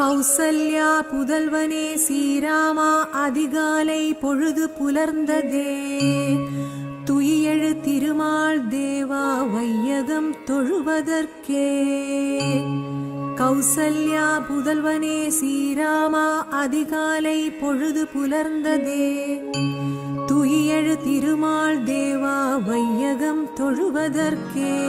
கௌசல்யா புதல்வனே ஸ்ரீராமா அதிகாலை பொழுது புலர்ந்ததே. துயியெழு திருமால் தேவா வையகம் தொழுவதற்கே. கௌசல்யா புதல்வனே ஸ்ரீராமா அதிகாலை பொழுது புலர்ந்ததே. துயியெழு திருமால் தேவா வையகம் தொழுவதற்கே.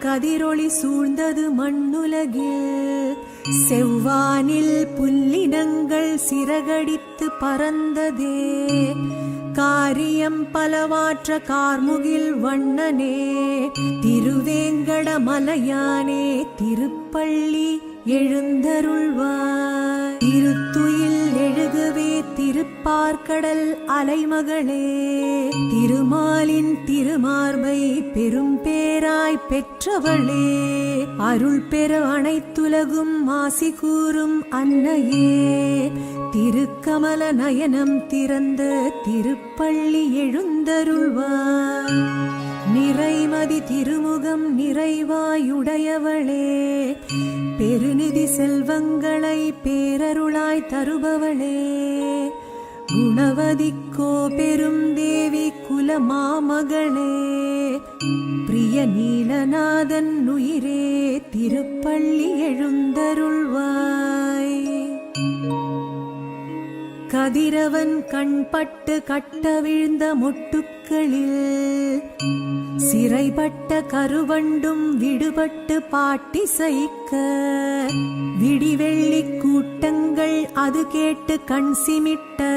கதிரொளி சூழ்ந்தது மண்ணுலகில் செவ்வானில் புல்லினங்கள் சிறகடித்து பறந்ததே. காரியம் பலவாற்ற கார்முகில் வண்ணனே. திருவேங்கட மலையானே திருப்பள்ளி எழுந்தருள்வார் திருத்துயில் எழுகவே திருப்பார்க்கடல் அலைமகளே திருமாலின் திருமார்பை பெரும் பேராய் பெற்றவளே அருள் பெற அனைத்துலகும் மாசி கூறும் அன்னையே. திருக்கமல நயனம் திறந்த திருப்பள்ளி எழுந்தருள்வார். நிறைமதி திருமுகம் நிறைவாயுடையவளே பெருநிதி செல்வங்களை பேரருளாய் தருபவளே. குணவதிக்கோ பெரும் தேவி குலமாமகளே பிரிய நீலநாதன் உயிரே திருப்பள்ளி எழுந்தருள்வாய். கதிரவன் கண்பட்டு கட்ட விழுந்த மொட்டுக்களில் சிறைப்பட்ட கருவண்டும் விடுபட்டு பாட்டி சைக்க விடிவெள்ளி கூட்டங்கள் அது கேட்டு கண் சிமிட்ட.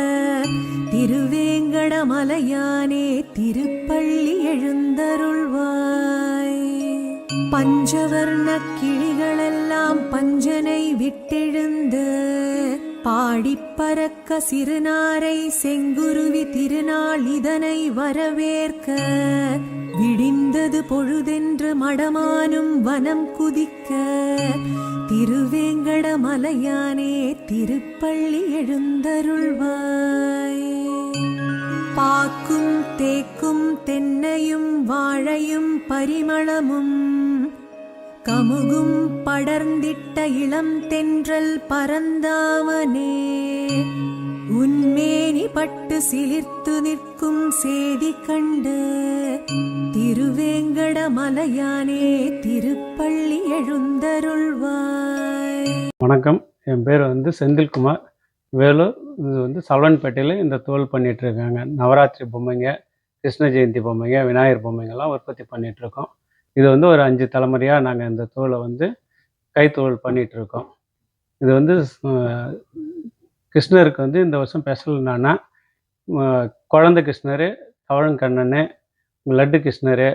திருவேங்கடமலையானே திருப்பள்ளி எழுந்தருள்வாய். பஞ்சவர்ண கிளிகளெல்லாம் பஞ்சனை விட்டெழுந்து. பாடிப்பறக்க சிறுநாரை செங்குருவி திருநாள் இதனை வரவேற்க. விடிந்தது பொழுதென்று மடமானும் வனம் குதிக்க. திருவேங்கடமலையானே திருப்பள்ளி எழுந்தருள்வாய். பாக்கும் தேக்கும் தென்னையும் வாழையும் பரிமளமும் கமுகும் படர்ந்திட்ட இளம் தென்றல் பரந்தாமனே. உன்மேனி பட்டு சிலிர்த்து நிற்கும் சேதி கண்டு திருவேங்கட மலையானே திருப்பள்ளி எழுந்தருள்வாய். வணக்கம். என் பேர் வந்து செந்தில்குமார். வேலூர் இது வந்து சலவன்பேட்டையில் இந்த தோல் பண்ணிட்டு இருக்காங்க நவராத்திரி பொம்மைங்க கிருஷ்ண ஜெயந்தி பொம்மைங்க விநாயகர் பொம்மைங்கெல்லாம் உற்பத்தி பண்ணிட்டு இருக்கோம் இது வந்து ஒரு அஞ்சு தலைமுறையாக நாங்கள் இந்த தோலை வந்து கைத்தோல் பண்ணிட்டு இருக்கோம் இது வந்து கிருஷ்ணருக்கு வந்து இந்த வருஷம் ஸ்பெஷல் என்னன்னா குழந்தை கிருஷ்ணர் கவழங்கண்ணன் லட்டு கிருஷ்ணர்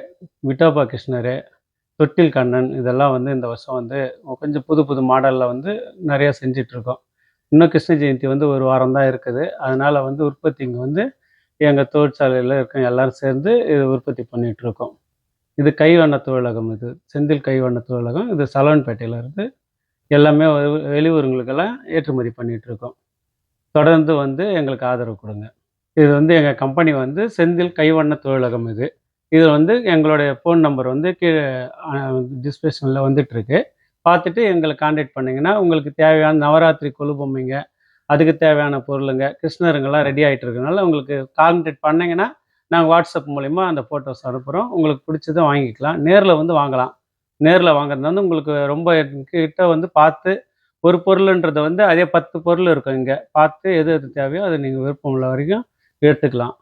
விட்டோபா கிருஷ்ணர் தொட்டில் கண்ணன் இதெல்லாம் வந்து இந்த வருஷம் வந்து கொஞ்சம் புது புது மாடலில் வந்து நிறையா செஞ்சிட்ருக்கோம். இன்னும் கிருஷ்ண ஜெயந்தி வந்து ஒரு வாரம் தான் இருக்குது. அதனால் வந்து உற்பத்தி இங்கே வந்து எங்கள் தொழிற்சாலையில் இருக்க எல்லாரும் சேர்ந்து இது உற்பத்தி பண்ணிகிட்ருக்கோம் இது கைவண்ண தொழிலகம் இது. செந்தில் கைவண்ண தொழிலகம். இது சலவன்பேட்டையில் இருந்து எல்லாமே வெளியூருங்களுக்கெல்லாம் ஏற்றுமதி பண்ணிகிட்ருக்கோம் தொடர்ந்து வந்து எங்களுக்கு ஆதரவு கொடுங்க. இது வந்து எங்கள் கம்பெனி வந்து செந்தில் கைவண்ண தொழிலகம் இது. இது வந்து எங்களுடைய ஃபோன் நம்பர் வந்து கீழே டிஸ்கிரிப்ஷனில் வந்துட்டுருக்கு. பார்த்துட்டு எங்களை காண்டாக்ட் பண்ணிங்கன்னா உங்களுக்கு தேவையான நவராத்திரி கொலு பொம்மைங்க அதுக்கு தேவையான பொருளுங்க கிருஷ்ணருங்கெல்லாம் ரெடி ஆகிட்டு இருக்கனால உங்களுக்கு காண்டாக்ட் பண்ணிங்கன்னா நாங்கள் வாட்ஸ்அப் மூலிமா அந்த ஃபோட்டோஸ் அனுப்புகிறோம் உங்களுக்கு பிடிச்சதை வாங்கிக்கலாம். நேரில் வந்து வாங்கலாம். நேரில் வாங்குறது வந்து உங்களுக்கு ரொம்ப கிட்ட வந்து பார்த்து ஒரு பொருளுன்றதை வந்து அதே பத்து பொருள் இருக்கும் இங்கே. பார்த்து எது எது தேவையோ அதை நீங்கள் விருப்பம் உள்ள வரைக்கும் எடுத்துக்கலாம்.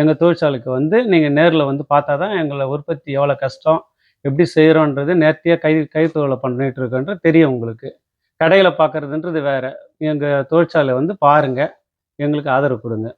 எங்கள் தொழிற்சாலைக்கு வந்து நீங்கள் நேரில் வந்து பார்த்தா தான் எங்களை உற்பத்தி எவ்வளோ கஷ்டம் எப்படி செய்கிறோன்றது நேர்த்தியாக கை கைத்தொழிலை பண்ணிட்டு இருக்கோன்றது தெரியும் உங்களுக்கு. கடையில் பார்க்குறதுன்றது வேறு. எங்கள் தொழிற்சாலை வந்து பாருங்கள் எங்களுக்கு ஆதரவு கொடுங்க.